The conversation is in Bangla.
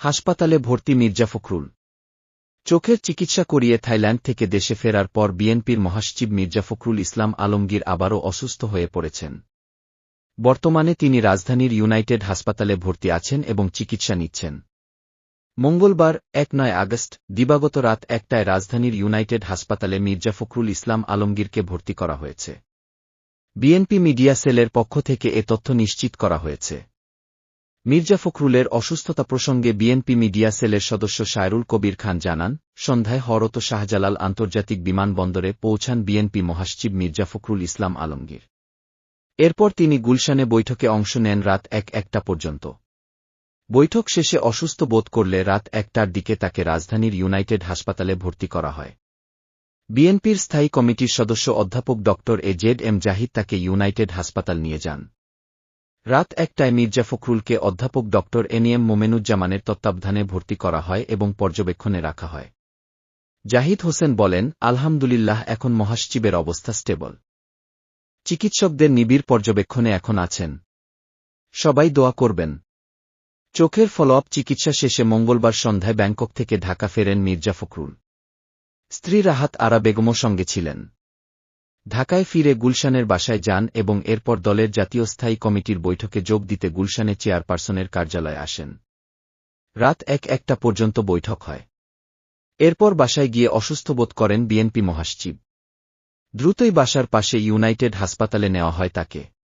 হাসপাতালে ভর্তি মির্জা ফখরুল। চোখের চিকিৎসা করিয়ে থাইল্যান্ড থেকে দেশে ফেরার পর বিএনপির মহাসচিব মির্জা ফখরুল ইসলাম আলমগীর আবারও অসুস্থ হয়ে পড়েছেন। বর্তমানে তিনি রাজধানীর ইউনাইটেড হাসপাতালে ভর্তি আছেন এবং চিকিৎসা নিচ্ছেন। মঙ্গলবার, এক নয় আগস্ট, দিবাগত রাত একটায় রাজধানীর ইউনাইটেড হাসপাতালে মির্জা ফখরুল ইসলাম আলমগীরকে ভর্তি করা হয়েছে। বিএনপি মিডিয়া সেলের পক্ষ থেকে এ তথ্য নিশ্চিত করা হয়েছে। মির্জা ফখরুলের অসুস্থতা প্রসঙ্গে বিএনপি মিডিয়া সেলের সদস্য শায়রুল কবির খান জানান, সন্ধ্যায় হরত শাহজালাল আন্তর্জাতিক বিমানবন্দরে পৌঁছান বিএনপি মহাসচিব মির্জা ফখরুল ইসলাম আলমগীর। এরপর তিনি গুলশানে বৈঠকে অংশ নেন রাত এক একটা পর্যন্ত। বৈঠক শেষে অসুস্থ বোধ করলে রাত একটার দিকে তাকে রাজধানীর ইউনাইটেড হাসপাতালে ভর্তি করা হয়। বিএনপির স্থায়ী কমিটির সদস্য অধ্যাপক ড এ জেড এম জাহিদ তাকে ইউনাইটেড হাসপাতাল নিয়ে যান। রাত একটায় মির্জা ফখরুলকে অধ্যাপক ড এনিএম মোমেনুজ্জামানের তত্ত্বাবধানে ভর্তি করা হয় এবং পর্যবেক্ষণে রাখা হয়। জাহিদ হোসেন বলেন, আলহামদুলিল্লাহ, এখন মহাসচিবের অবস্থা স্টেবল। চিকিৎসকদের নিবিড় পর্যবেক্ষণে এখন আছেন। সবাই দোয়া করবেন। চোখের ফলোআপ চিকিৎসা শেষে মঙ্গলবার সন্ধ্যায় ব্যাংকক থেকে ঢাকা ফেরেন মির্জা ফখরুল। স্ত্রী রাহাত আরা বেগমও সঙ্গে ছিলেন। ঢাকায় ফিরে গুলশানের বাসায় যান এবং এরপর দলের জাতীয় স্থায়ী কমিটির বৈঠকে যোগ দিতে গুলশানে চেয়ারপারসনের কার্যালয়ে আসেন। রাত এক একটা পর্যন্ত বৈঠক হয়। এরপর বাসায় গিয়ে অসুস্থ বোধ করেন বিএনপি মহাসচিব। দ্রুতই বাসার পাশে ইউনাইটেড হাসপাতালে নেওয়া হয় তাকে।